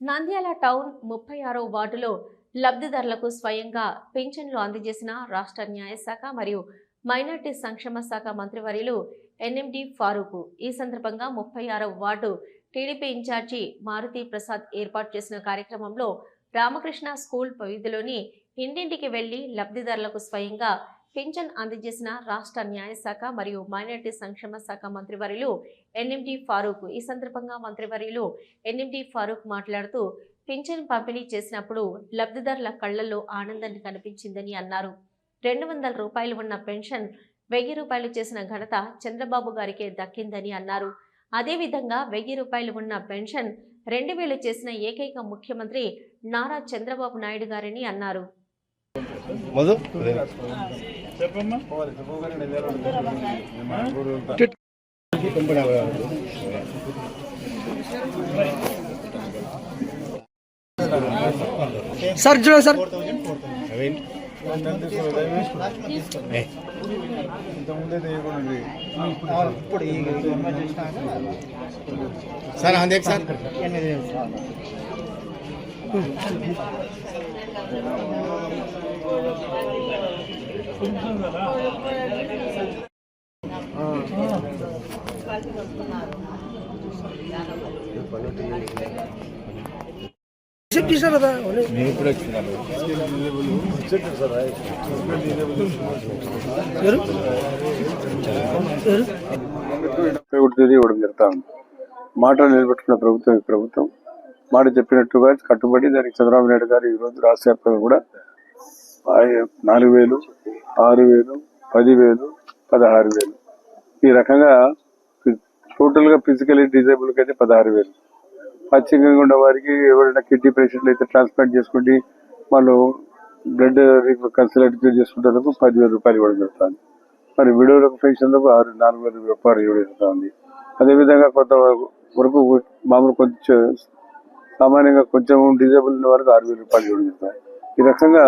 Nandyal town ముప్పై ఆరో వార్డులో లబ్ధిదారులకు స్వయంగా పింఛన్లు అందజేసిన రాష్ట్ర న్యాయశాఖ మరియు మైనార్టీ సంక్షేమ శాఖ మంత్రివర్యులు ఎన్ఎండి ఫారూక్. ఈ సందర్భంగా ముప్పై ఆరవ ward TDP incharge Maruthi Prasad ఏర్పాటు చేసిన కార్యక్రమంలో రామకృష్ణ స్కూల్ వీధిలోని ఇంటింటికి వెళ్ళి లబ్ధిదారులకు స్వయంగా పింఛన్ అందజేసిన రాష్ట్ర న్యాయశాఖ మరియు మైనార్టీ సంక్షేమ శాఖ మంత్రివర్యులు ఎన్ఎండి ఫారూక్. ఈ సందర్భంగా మంత్రివర్యులు ఎన్ఎండి ఫారూక్ మాట్లాడుతూ పింఛన్ పంపిణీ చేసినప్పుడు లబ్ధిదారుల కళ్ళలో ఆనందాన్ని కనిపించిందని అన్నారు. రెండు వందల రూపాయలు ఉన్న పెన్షన్ వెయ్యి రూపాయలు చేసిన ఘనత చంద్రబాబు గారికే దక్కిందని అన్నారు. అదేవిధంగా వెయ్యి రూపాయలు ఉన్న పెన్షన్ రెండు వేలు చేసిన ఏకైక ముఖ్యమంత్రి నారా చంద్రబాబు నాయుడు గారని అన్నారు. చెప్పమ్మా సార్ చూడండి సార్ నవీన్ ఏ, ఇంతకుముందే చేయకూడదు సార్ అందే సార్ రిసీప్ట్ చేశారు కదా ఇప్పుడు ఇవ్వడం జరుగుతా ఉంది మాటలు నిలబెట్టుకున్న ప్రభుత్వం ఈ ప్రభుత్వం మాట చెప్పినట్టుగా కట్టుబడి దానికి చంద్రబాబు నాయుడు గారు ఈ రోజు రాష్ట్ర వ్యాప్తంగా కూడా నాలుగు వేలు ఆరు వేలు పదివేలు పదహారు వేలు. ఈ రకంగా టోటల్గా ఫిజికలీ డిజేబుల్ అయితే పదహారు వేలు. పచ్చికంగా ఉన్న వారికి ఎవరైనా కిడ్నీ పేషెంట్లు అయితే ట్రాన్స్ప్లాంట్ చేసుకుంటే వాళ్ళు బ్లడ్ కన్సల్ట్ చేసుకుంటారు పదివేల రూపాయలు ఇవ్వడం జరుగుతుంది. మరి విడోలకు పెన్షన్లకు ఆరు నాలుగు వేల రూపాయలు ఇవ్వడం జరుగుతుంది. అదేవిధంగా కొంత వరకు మామూలు కొంచెం సామాన్యంగా కొంచెం డిజేబుల్ ఉన్న వరకు ఆరు వేల రూపాయలు ఇవ్వడం ఈ రకంగా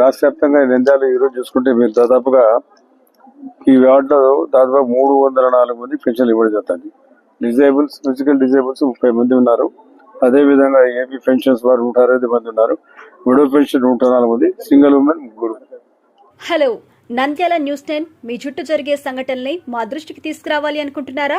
రాష్ట్ర వ్యాప్తంగా నిందాలు ఈరోజు చూసుకుంటే మీరు దాదాపుగా ఈ వార్డులో దాదాపు మూడు వందల నాలుగు మంది పెన్షన్లు ఇవ్వడం జరుగుతుంది. డిజేబుల్స్ ఫిజికల్ డిజేబుల్స్ ముప్పై మంది ఉన్నారు. అదే విధంగా ఏపీ పెన్షన్స్ వారు నూట అరవై మంది ఉన్నారు. విడో పెన్షన్ నూట నాలుగు మంది సింగిల్ ఉమెన్ ముగ్గురు. హలో నంద్యాల న్యూస్ టెన్ మీ చుట్టూ జరిగే సంఘటనల్ని మా దృష్టికి తీసుకురావాలి అనుకుంటున్నారా?